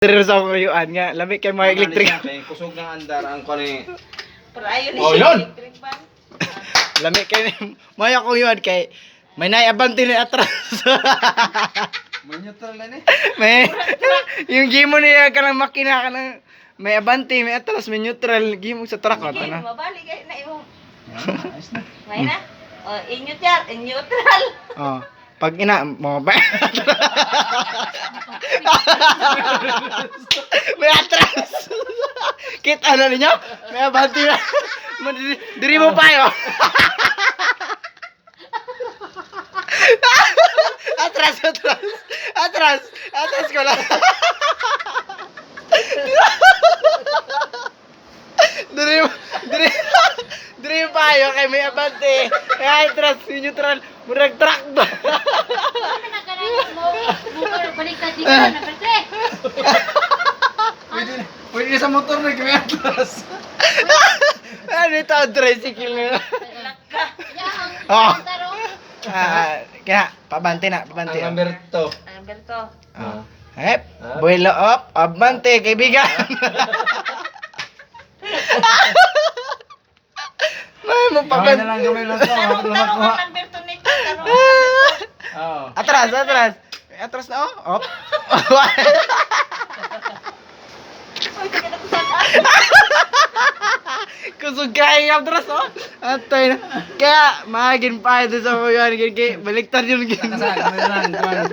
Dere sa kuyuan nga, lamig kay mga electric. Kusog ng andar ang kani. Pero ayaw ni Oh, yun. electric ban. Lamig kay mga kuyuan kay may naiabanti na atras. May neutral na ni. may yung gimo niya kanang makina kanang may abanti, may atras, may neutral, gimo sa truck Sige, na. mabalik kayo na imo. Ayos na. May na? O, inyut yan, neutral. Oh. Pag ina mo ba? may atras. Kita na ninyo? May abanti na. Diri mo pa yo. atras, atras. Atras. Atras ko lang. Diri mo, diri, diri pa yo kay may abante. Kay atras, neutral, murag truck ba? Ano na ka nang mo? Baliktad di ka na. Pwede, pwede sa motor na kami atlas. ano ito, tricycle na. Laka. Oh. taro. Ah, kaya, pabante na, pabante. Ang number 2. Alberto. Ah. Hep, buelo up, abante, kaibigan. May mo Kamay pabante. na lang kamay lang to. Ang Alberto nito. Atras, atras. Atras na, oh. Op. Kusog kaya yung atras, oh. Atay na. Kaya, magin pa ito sa kuyan. Kaya, baliktad yun. Kamay na lang.